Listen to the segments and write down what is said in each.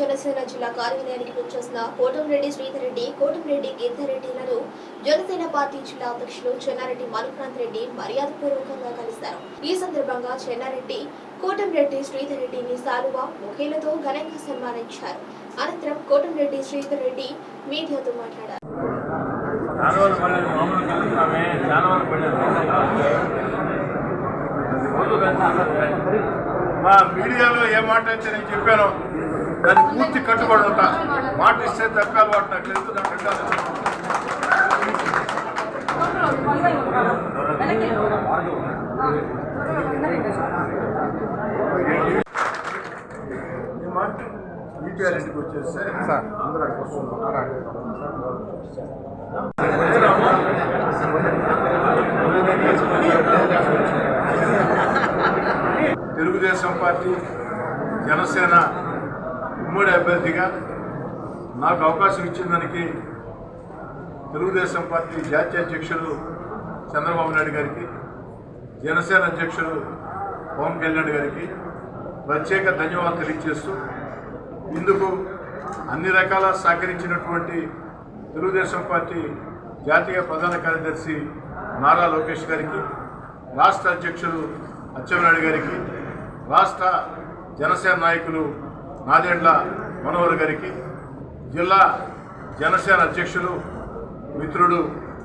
జనసేన జిల్లా కార్యాలయానికి వచ్చేసిన కోటంరెడ్డి శ్రీధర్ రెడ్డి కోటంరెడ్డి గిరిధరెడ్డిలను జనసేన పార్టీ జిల్లా అధ్యక్షులు చెన్నారెడ్డి మనుకాంత్ రెడ్డి మర్యాదపూర్వకంగా కలిశారు. ఈ సందర్భంగా చెన్నారెడ్డి కోటంరెడ్డి శ్రీధర్ రెడ్డిని సాలువా ముఖేలతో ఘనంగా సన్మానించారు. అనంతరం కోటంరెడ్డి శ్రీధర్ రెడ్డి మీడియాతో మాట్లాడారు. మా మీడియాలో ఏ మాట అయితే నేను చెప్పాను దాన్ని పూర్తి కట్టుబడి ఉంటా. మాట ఇస్తే తప్పాలి వాటి నాకు తెలుసు నాకు ఇంటికి వచ్చేస్తే అందరూ అక్కడికి వస్తున్నారు తెలుగుదేశం పార్టీ జనసేన ఉమ్మడి అభ్యర్థిగా నాకు అవకాశం ఇచ్చిన దానికి తెలుగుదేశం పార్టీ జాతీయ అధ్యక్షులు చంద్రబాబు నాయుడు గారికి జనసేన అధ్యక్షులు పవన్ కళ్యాణ్ గారికి ప్రత్యేక ధన్యవాదాలు తెలియజేస్తూ ఇందుకు అన్ని రకాల సహకరించినటువంటి తెలుగుదేశం పార్టీ జాతీయ ప్రధాన కార్యదర్శి నారా లోకేష్ గారికి రాష్ట్ర అధ్యక్షులు అచ్చెన్నాయుడు గారికి రాష్ట్ర జనసేన నాయకులు నాదెండ్ల మనోహర్ గారికి జిల్లా జనసేన అధ్యక్షులు మిత్రుడు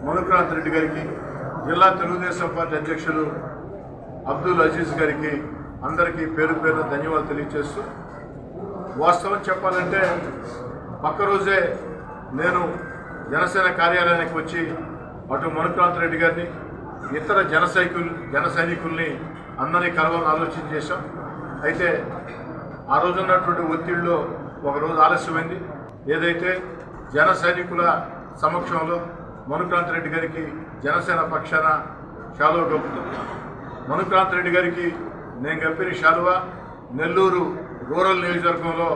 మనుక్రాంత్ రెడ్డి గారికి జిల్లా తెలుగుదేశం పార్టీ అధ్యక్షులు అబ్దుల్ అజీజ్ గారికి అందరికీ పేరు పేరు ధన్యవాదాలు తెలియజేస్తూ వాస్తవం చెప్పాలంటే పక్క రోజే నేను జనసేన కార్యాలయానికి వచ్చి అటు మనుక్రాంత్ రెడ్డి గారిని ఇతర జన సైకుల్ జన సైనికుల్ని అందరినీ కలవాలని ఆలోచన చేశాం. అయితే ఆ రోజు ఉన్నటువంటి ఒత్తిడిలో ఒక రోజు ఆలస్యమైంది. ఏదైతే జన సైనికుల సమక్షంలో మనుక్రాంత్ రెడ్డి గారికి జనసేన పక్షాన షాలువ కప్పుతుంది మనుక్రాంత్ రెడ్డి గారికి నేను కప్పిన షాలువ నెల్లూరు రూరల్ నియోజకవర్గంలో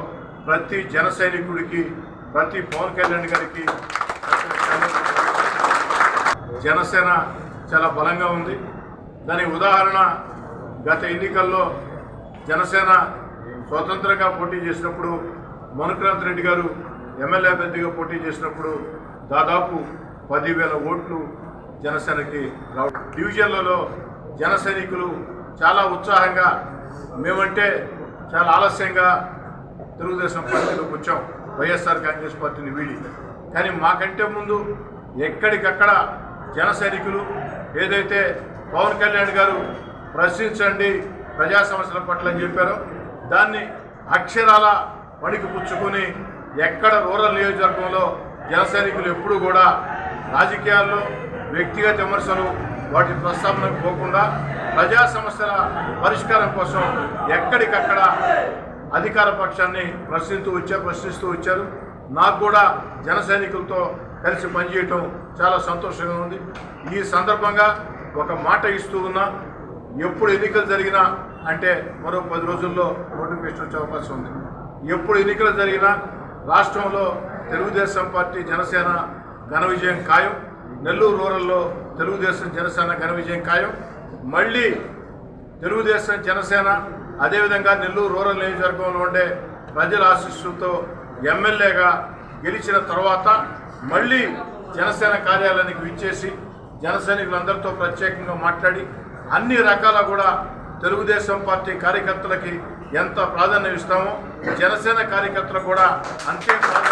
ప్రతి జన సైనికుడికి ప్రతి పవన్ కళ్యాణ్ గారికి జనసేన చాలా బలంగా ఉంది. దానికి ఉదాహరణ గత ఎన్నికల్లో జనసేన స్వతంత్రంగా పోటీ చేసినప్పుడు మనుక్రాంత్ రెడ్డి గారు ఎమ్మెల్యే అభ్యర్థిగా పోటీ చేసినప్పుడు దాదాపు పదివేల ఓట్లు జనసేనకి రావడం. డివిజన్లలో జన సైనికులు చాలా ఉత్సాహంగా మేమంటే చాలా ఆలస్యంగా తెలుగుదేశం పార్టీలోకి వచ్చాం. వైఎస్ఆర్ కాంగ్రెస్ పార్టీని వీడి. కానీ మాకంటే ముందు ఎక్కడికక్కడ జన సైనికులు ఏదైతే పవన్ కళ్యాణ్ గారు ప్రశ్నించండి ప్రజా సమస్యల పట్ల చెప్పారో దాన్ని అక్షరాల పనికి పుచ్చుకొని ఎక్కడ రూరల్ నియోజకవర్గంలో జన సైనికులు ఎప్పుడూ కూడా రాజకీయాల్లో వ్యక్తిగత విమర్శలు వాటి ప్రస్తావనకు పోకుండా ప్రజా సమస్యల పరిష్కారం కోసం ఎక్కడికక్కడ అధికార పక్షాన్ని ప్రశ్నిస్తూ వచ్చారు ప్రశ్నిస్తూ వచ్చారు. నాకు కూడా జన సైనికులతో కలిసి పనిచేయటం చాలా సంతోషంగా ఉంది. ఈ సందర్భంగా ఒక మాట ఇస్తూ ఉన్నా ఎప్పుడు ఎన్నికలు జరిగినా అంటే మరో పది రోజుల్లో నోటిఫికేషన్ వచ్చే అవకాశం ఉంది. ఎప్పుడు ఎన్నికలు జరిగినా రాష్ట్రంలో తెలుగుదేశం పార్టీ జనసేన ఘన విజయం ఖాయం. నెల్లూరు రూరల్లో తెలుగుదేశం జనసేన ఘన విజయం ఖాయం. మళ్ళీ తెలుగుదేశం జనసేన అదేవిధంగా నెల్లూరు రూరల్ నియోజకవర్గంలో ఉండే ప్రజల ఆశీస్సులతో ఎమ్మెల్యేగా గెలిచిన తర్వాత మళ్ళీ జనసేన కార్యాలయానికి విచ్చేసి జనసైనికులందరితో ప్రత్యేకంగా మాట్లాడి అన్ని రకాల కూడా తెలుగుదేశం పార్టీ కార్యకర్తలకి ఎంత ప్రాధాన్యం ఇస్తామో జనసేన కార్యకర్తలు కూడా అంతే ప్రాధాన్యం